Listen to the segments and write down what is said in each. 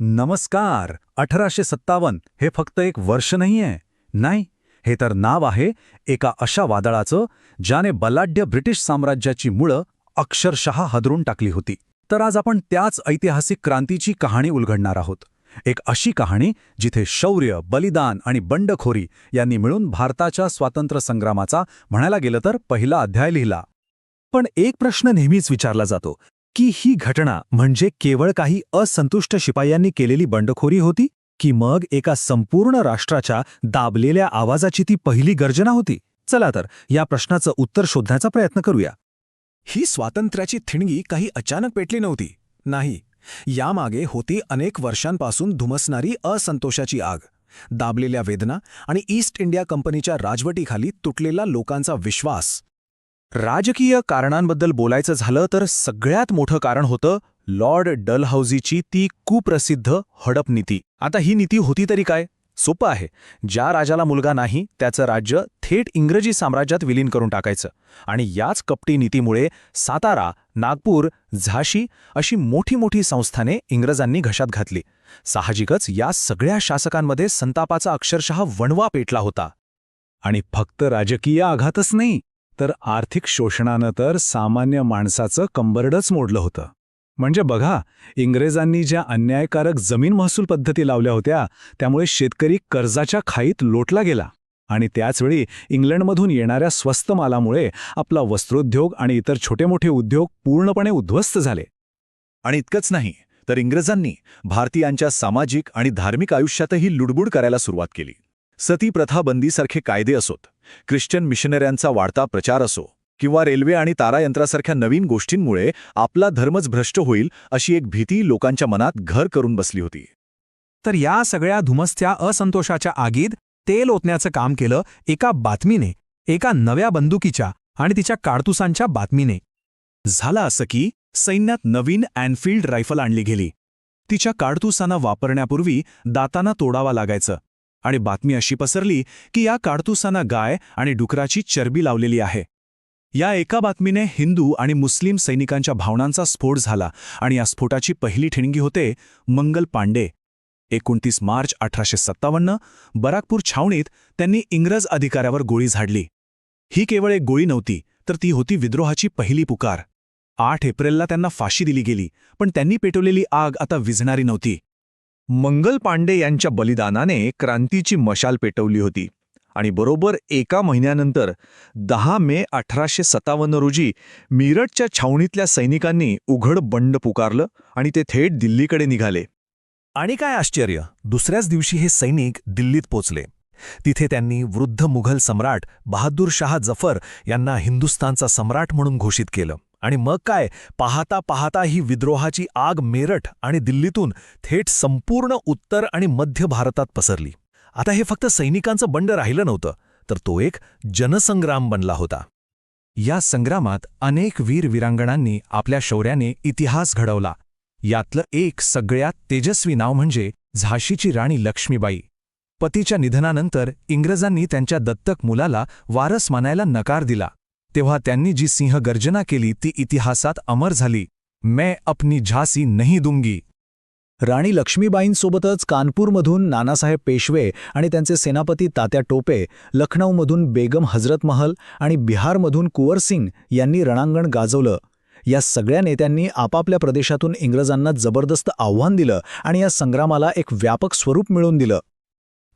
नमस्कार अठराशे सत्तावन्न हे फक्त एक वर्ष नाहीये. नाही हे तर नाव आहे एका अशा वादळाचं ज्याने बलाढ्य ब्रिटिश साम्राज्याची मुळं अक्षरशः हदरून टाकली होती. तर आज आपण त्याच ऐतिहासिक क्रांतीची कहाणी उलगडणार आहोत. एक अशी कहाणी जिथे शौर्य बलिदान आणि बंडखोरी यांनी मिळून भारताच्या स्वातंत्र्य संग्रामाचा म्हणायला गेलं तर पहिला अध्याय लिहिला. पण एक प्रश्न नेहमीच विचारला जातो. की ही घटना म्हणजे केवळ काही असंतुष्ट शिपायांनी केलेली बंडखोरी होती की मग एका संपूर्ण राष्ट्राच्या दाबलेल्या आवाजाची ती पहिली गर्जना होती? चला तर या प्रश्नाचं उत्तर शोधण्याचा प्रयत्न करूया. ही स्वातंत्र्याची थिणगी काही अचानक पेटली नव्हती. नाही. यामागे होती अनेक वर्षांपासून धुमसणारी असंतोषाची आग. दाबलेल्या वेदना आणि ईस्ट इंडिया कंपनीच्या राजवटीखाली तुटलेला लोकांचा विश्वास. राजकीय कारणांबद्दल बोलायचं झालं तर सगळ्यात मोठं कारण होतं लॉर्ड डलहाऊजीची ती कुप्रसिद्ध हडप नीती. आता ही नीती होती तरी काय? सोपं आहे. ज्या राजाला मुलगा नाही त्याचं राज्य थेट इंग्रजी साम्राज्यात विलीन करून टाकायचं. आणि याच कपटी नीतीमुळे सातारा नागपूर झाशी अशी मोठी मोठी संस्थाने इंग्रजांनी घशात घातली. साहजिकच या सगळ्या शासकांमध्ये संतापाचा अक्षरशः वणवा पेटला होता. आणि फक्त राजकीय आघातच नाही. तर आर्थिक शोषणानं तर सामान्य माणसाचं कंबरडच मोडलं होतं. म्हणजे बघा इंग्रजांनी ज्या अन्यायकारक जमीन महसूल पद्धती लावल्या होत्या त्यामुळे शेतकरी कर्जाच्या खाईत लोटला गेला. आणि त्याचवेळी इंग्लंडमधून येणाऱ्या स्वस्त मालामुळे आपला वस्त्रोद्योग आणि इतर छोटे मोठे उद्योग पूर्णपणे उद्ध्वस्त झाले. आणि इतकंच नाही तर इंग्रजांनी भारतीयांच्या सामाजिक आणि धार्मिक आयुष्यातही लुडबुड करायला सुरुवात केली. सती प्रथा बंदीसारखे कायदे असोत. ख्रिश्चन मिशनऱ्यांचा वाढता प्रचार असो किंवा रेल्वे आणि तारायंत्रासारख्या नवीन गोष्टींमुळे आपला धर्मच भ्रष्ट होईल अशी एक भीती लोकांच्या मनात घर करून बसली होती. तर या सगळ्या धुमसत्या असंतोषाच्या आगीत तेल ओतण्याचं काम केलं एका बातमीने एका नव्या बंदुकीच्या आणि तिच्या काडतुसांच्या बातमीने. झालं असं की सैन्यात नवीन अँडफील्ड रायफल आणली गेली. तिच्या काडतुसांना वापरण्यापूर्वी दातांना तोडावा लागायचं. आणि बातमी अशी पसरली की या काडतुसांना गाय आणि डुकराची चरबी लावलेली आहे. या एका बातमीने हिंदू आणि मुस्लिम सैनिकांच्या भावनांचा स्फोट झाला आणि या स्फोटाची पहिली ठिणगी होते मंगल पांडे. एकोणतीस मार्च अठराशे सत्तावन्न बराकपूर छावणीत त्यांनी इंग्रज अधिकाऱ्यावर गोळी झाडली. ही केवळ एक गोळी नव्हती तर ती होती विद्रोहाची पहिली पुकार. आठ एप्रिलला त्यांना फाशी दिली गेली पण त्यांनी पेटवलेली आग आता विझणारी नव्हती. मंगल पांडे यांच्या बलिदानाने क्रांतीची मशाल पेटवली होती आणि बरोबर एका महिन्यानंतर दहा मे अठराशे सत्तावन्न रोजी मीरठच्या छावणीतल्या सैनिकांनी उघड बंड पुकारलं आणि ते थेट दिल्लीकडे निघाले. आणि काय आश्चर्य दुसऱ्याच दिवशी हे सैनिक दिल्लीत पोचले. तिथे त्यांनी वृद्ध मुघल सम्राट बहादूर शाह जफर यांना हिंदुस्थानचा सम्राट म्हणून घोषित केलं. आणि मग काय? पाहता पाहता ही विद्रोहाची आग मेरठ आणि दिल्लीतून थेट संपूर्ण उत्तर आणि मध्य भारतात पसरली. आता हे फक्त सैनिकांचं बंड राहिलं नव्हतं तर तो एक जनसंग्राम बनला होता. या संग्रामात अनेक वीर विरांगणांनी आपल्या शौर्याने इतिहास घडवला. यातलं एक सगळ्यात तेजस्वी नाव म्हणजे झाशीची राणी लक्ष्मीबाई. पतीच्या निधनानंतर इंग्रजांनी त्यांच्या दत्तक मुलाला वारस मानायला नकार दिला. तेव्हा त्यांनी जी सिंह गर्जना केली ती इतिहासात अमर झाली. मैं अपनी झासी नहीं दूंगी. राणी लक्ष्मीबाईंसोबतच कानपूरमधून नानासाहेब पेशवे आणि त्यांचे सेनापती तात्या टोपे लखनौमधून बेगम हजरत महल आणि बिहारमधून कुंवरसिंग यांनी रणांगण गाजवलं. या सगळ्या नेत्यांनी आपापल्या प्रदेशातून इंग्रजांना जबरदस्त आव्हान दिलं आणि या संग्रामाला एक व्यापक स्वरूप मिळवून दिलं.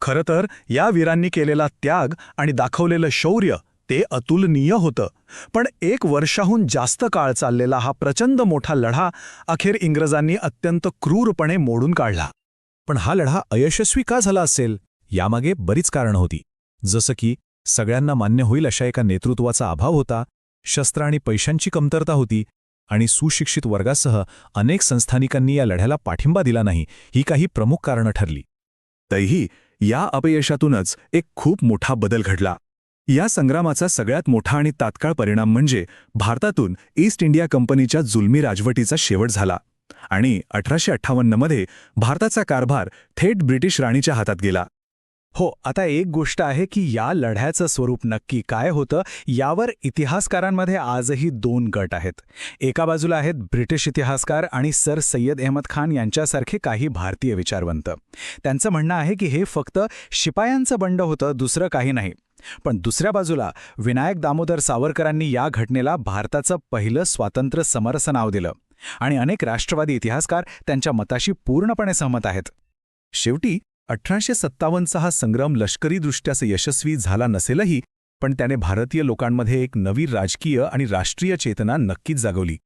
खरं तर या वीरांनी केलेला त्याग आणि दाखवलेलं शौर्य ते अतुलनीय होतं. पण एक वर्षाहून जास्त काळ चाललेला हा प्रचंड मोठा लढा अखेर इंग्रजांनी अत्यंत क्रूरपणे मोडून काढला. पण हा लढा अयशस्वी का झाला असेल? यामागे बरीच कारणं होती. जसं की सगळ्यांना मान्य होईल अशा एका नेतृत्वाचा अभाव होता शस्त्र आणि पैशांची कमतरता होती आणि सुशिक्षित वर्गासह अनेक संस्थानिकांनी या लढ्याला पाठिंबा दिला नाही ही काही प्रमुख कारणं ठरली. तरीही या अपयशातूनच एक खूप मोठा बदल घडला. या संग्रामाचा सगळ्यात मोठा आणि तात्काळ परिणाम म्हणजे भारतातून ईस्ट इंडिया कंपनीच्या जुलमी राजवटीचा शेवट झाला. आणि अठराशे अठ्ठावन्नमध्ये भारताचा कारभार थेट ब्रिटिश राणीच्या हातात गेला. हो आता एक गोष्ट आहे की या लढ्याचं स्वरूप नक्की काय होतं यावर इतिहासकारांमध्ये आजही दोन गट आहेत. एका बाजूला आहेत ब्रिटिश इतिहासकार आणि सर सय्यद अहमद खान यांच्यासारखे काही भारतीय विचारवंत. त्यांचं म्हणणं आहे की हे फक्त शिपायांचं बंड होतं दुसरं काही नाही. पण दुसऱ्या बाजूला विनायक दामोदर सावरकरांनी या घटनेला भारताचं पहिलं स्वातंत्र्य समरस नाव दिलं. आणि अनेक राष्ट्रवादी इतिहासकार त्यांच्या मताशी पूर्णपणे सहमत आहेत. शेवटी अठराशे सत्तावन्नचा हा संग्राम लष्करीदृष्ट्याच यशस्वी झाला नसेलही पण त्याने भारतीय लोकांमध्ये एक नवी राजकीय आणि राष्ट्रीय चेतना नक्कीच जागवली.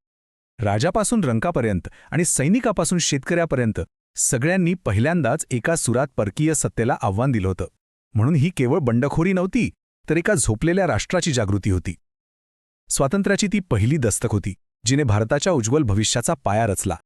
राजापासून रंकापर्यंत आणि सैनिकापासून शेतकऱ्यापर्यंत सगळ्यांनी पहिल्यांदाच एका सुरात परकीय सत्तेला आव्हान दिलं होतं. म्हणून ही केवळ बंडखोरी नव्हती तर एका झोपलेल्या राष्ट्राची जागृती होती. स्वातंत्र्याची ती पहिली दस्तक होती जिने भारताच्या उज्ज्वल भविष्याचा पाया रचला.